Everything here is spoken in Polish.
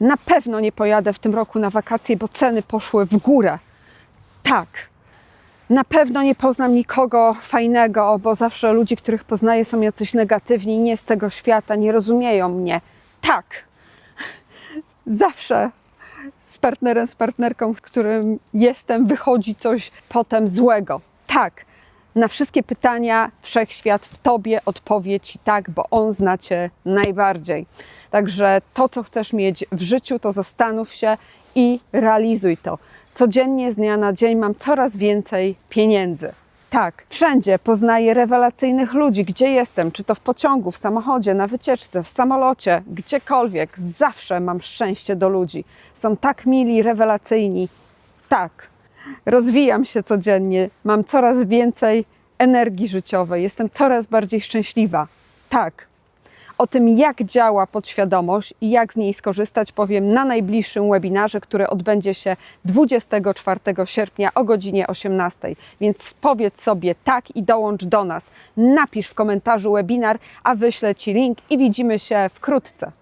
Na pewno nie pojadę w tym roku na wakacje, bo ceny poszły w górę. Tak. Na pewno nie poznam nikogo fajnego, bo zawsze ludzi, których poznaję, są jacyś negatywni, nie z tego świata, nie rozumieją mnie. Tak. Zawsze z partnerem, z partnerką, z którym jestem, wychodzi coś potem złego. Tak. Na wszystkie pytania wszechświat w tobie odpowie ci tak, bo on zna cię najbardziej. Także to, co chcesz mieć w życiu, to zastanów się i realizuj to. Codziennie, z dnia na dzień mam coraz więcej pieniędzy. Tak, wszędzie poznaję rewelacyjnych ludzi, gdzie jestem, czy to w pociągu, w samochodzie, na wycieczce, w samolocie, gdziekolwiek. Zawsze mam szczęście do ludzi. Są tak mili, rewelacyjni. Tak, rozwijam się codziennie, mam coraz więcej energii życiowej, jestem coraz bardziej szczęśliwa. Tak. O tym, jak działa podświadomość i jak z niej skorzystać, powiem na najbliższym webinarze, który odbędzie się 24 sierpnia o godzinie 18. Więc powiedz sobie tak i dołącz do nas. Napisz w komentarzu webinar, a wyślę Ci link i widzimy się wkrótce.